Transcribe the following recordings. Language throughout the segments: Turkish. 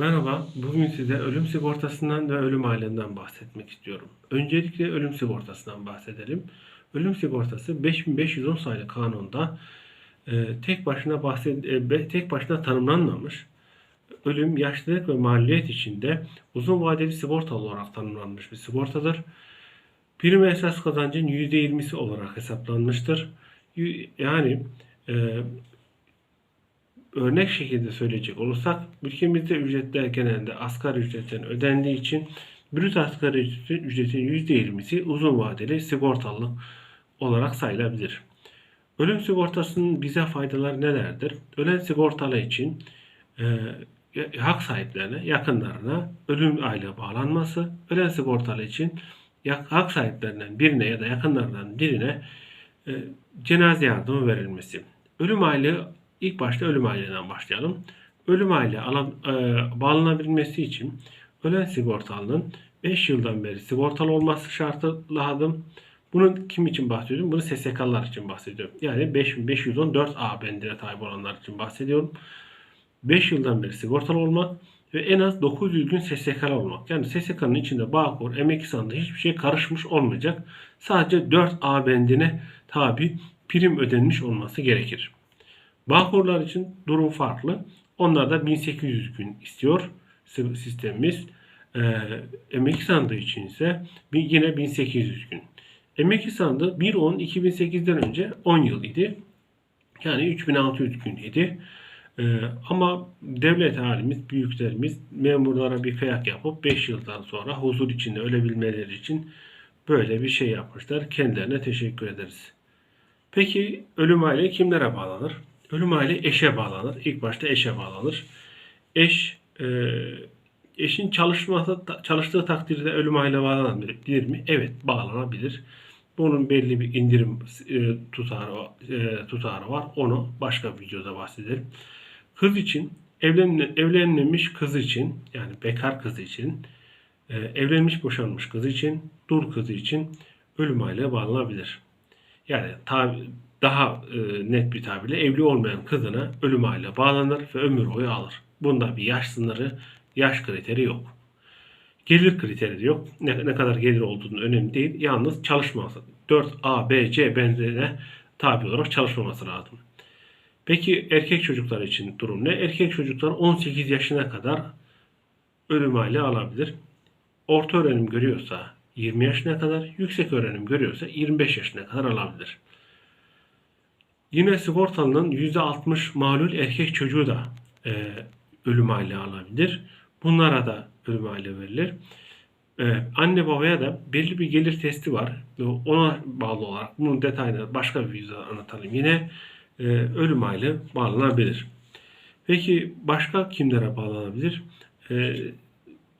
Merhaba, bugün size ölüm sigortasından ve ölüm ailenden bahsetmek istiyorum. Öncelikle ölüm sigortasından bahsedelim. Ölüm sigortası 5510 sayılı kanunda e, tek başına bahset e, tek başına tanımlanmamış. Ölüm, yaşlılık ve maliyet içinde uzun vadeli sigorta olarak tanımlanmış bir sigortadır. Prim esas kazancın %20'si olarak hesaplanmıştır. Yani e, örnek şekilde söyleyecek olursak ülkemizde ücretler genelde asgari ücretten ödendiği için brüt asgari ücretin ücretin %20'si uzun vadeli sigortalılık olarak sayılabilir. Ölüm sigortasının bize faydaları nelerdir? Ölen sigortalı için e, hak sahiplerine, yakınlarına ölüm aylığı bağlanması, ölen sigortalı için hak sahiplerinden birine ya da yakınlarından birine e, cenaze yardımı verilmesi. Ölüm aylığı ilk başta ölüm aylığından başlayalım. Ölüm aylığı alan, e, bağlanabilmesi için ölen sigortalının 5 yıldan beri sigortalı olması şartı lazım. Bunun kim için bahsediyorum? Bunu SSK'lar için bahsediyorum. Yani 5514 A bendine tabi olanlar için bahsediyorum. 5 yıldan beri sigortalı olmak ve en az 900 gün SSK'lı olmak. Yani SSK'nın içinde Bağkur, emek sandığı hiçbir şey karışmış olmayacak. Sadece 4A bendine tabi prim ödenmiş olması gerekir. Bağkurlar için durum farklı. Onlar da 1800 gün istiyor si- sistemimiz. Ee, emekli sandığı için ise yine 1800 gün. Emekli sandığı 1.10.2008'den önce 10 yıl idi. Yani 3600 gün idi. Ee, ama devlet halimiz, büyüklerimiz memurlara bir kıyak yapıp 5 yıldan sonra huzur içinde ölebilmeleri için böyle bir şey yapmışlar. Kendilerine teşekkür ederiz. Peki ölüm aile kimlere bağlanır? Ölüm aile eşe bağlanır. İlk başta eşe bağlanır. Eş e, eşin çalışması çalıştığı takdirde ölüm aile bağlanabilir mi? Evet, bağlanabilir. Bunun belli bir indirim e, tutarı e, tutarı var. Onu başka bir videoda bahsederim. Kız için evlen, evlenmemiş kız için yani bekar kız için e, evlenmiş boşanmış kız için dur kızı için ölüm aile bağlanabilir. Yani tabi, daha e, net bir tabirle evli olmayan kızına ölüm aile bağlanır ve ömür boyu alır. Bunda bir yaş sınırı, yaş kriteri yok. Gelir kriteri de yok. Ne, ne kadar gelir olduğunu önemli değil. Yalnız çalışması. 4A, B, C benzerine tabi olarak çalışmaması lazım. Peki erkek çocuklar için durum ne? Erkek çocuklar 18 yaşına kadar ölüm aile alabilir. Orta öğrenim görüyorsa 20 yaşına kadar, yüksek öğrenim görüyorsa 25 yaşına kadar alabilir. Yine sigortalının %60 malul erkek çocuğu da e, ölüm aile alabilir. Bunlara da ölüm aile verilir. E, anne babaya da belli bir gelir testi var. Ona bağlı olarak bunun detayını başka bir videoda anlatalım. Yine e, ölüm aile bağlanabilir. Peki başka kimlere bağlanabilir? E,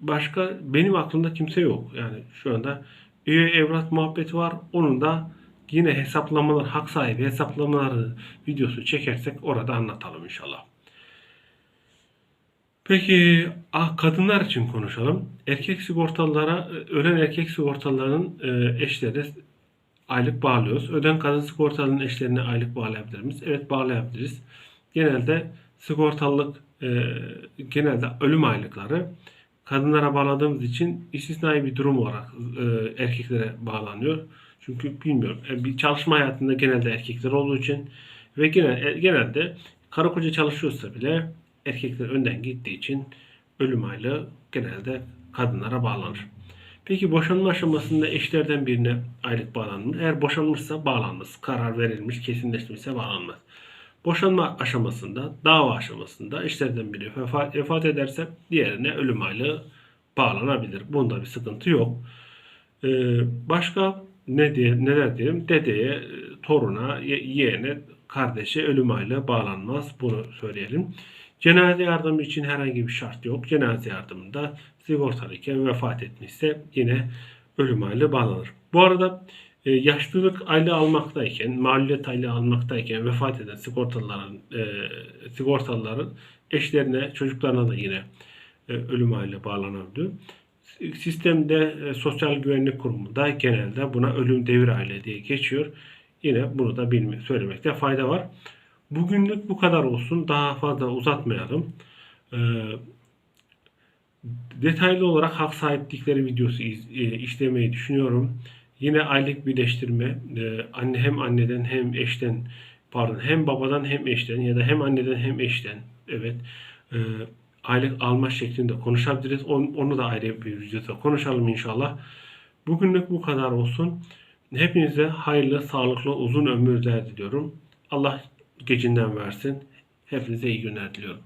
başka benim aklımda kimse yok. Yani şu anda üye evlat muhabbeti var. Onun da yine hesaplamalar, hak sahibi hesaplamaları videosu çekersek orada anlatalım inşallah. Peki ah, kadınlar için konuşalım. Erkek sigortalılara, ölen erkek sigortalıların e, eşleri aylık bağlıyoruz. Öden kadın sigortalının eşlerine aylık bağlayabilir miyiz? Evet bağlayabiliriz. Genelde sigortalılık, e, genelde ölüm aylıkları kadınlara bağladığımız için istisnai bir durum olarak e, erkeklere bağlanıyor. Çünkü bilmiyorum. e, bir çalışma hayatında genelde erkekler olduğu için ve genel, e, genelde karı koca çalışıyorsa bile erkekler önden gittiği için ölüm aylığı genelde kadınlara bağlanır. Peki boşanma aşamasında eşlerden birine aylık bağlanır. Eğer boşanmışsa bağlanmaz. Karar verilmiş, kesinleşmişse bağlanmaz. Boşanma aşamasında, dava aşamasında eşlerden biri vefat, vefat ederse diğerine ölüm aylığı bağlanabilir. Bunda bir sıkıntı yok. Ee, başka ne diye neler diyelim? Dedeye, e, toruna, ye- yeğene, kardeşe ölüm aylığı bağlanmaz. Bunu söyleyelim. Cenaze yardımı için herhangi bir şart yok. Cenaze yardımında sigortalıyken vefat etmişse yine ölüm aylığı bağlanır. Bu arada e, yaşlılık aylığı almaktayken, maliyet aylığı almaktayken vefat eden sigortalıların e, sigortalıların eşlerine, çocuklarına da yine ölüm aylığı bağlanabiliyor. Sistemde e, Sosyal Güvenlik Kurumu'nda genelde buna ölüm devir aile diye geçiyor. Yine bunu da bilme, söylemekte fayda var. Bugünlük bu kadar olsun. Daha fazla uzatmayalım. Ee, Detaylı olarak hak sahiplikleri videosu iz- e, işlemeyi düşünüyorum. Yine aylık birleştirme, e, anne hem anneden hem eşten, pardon hem babadan hem eşten ya da hem anneden hem eşten, evet, e, aylık alma şeklinde konuşabiliriz. On- Onu da ayrı bir videoda konuşalım inşallah. Bugünlük bu kadar olsun. Hepinize hayırlı, sağlıklı, uzun ömürler diliyorum. Allah gecinden versin. Hepinize iyi günler diliyorum.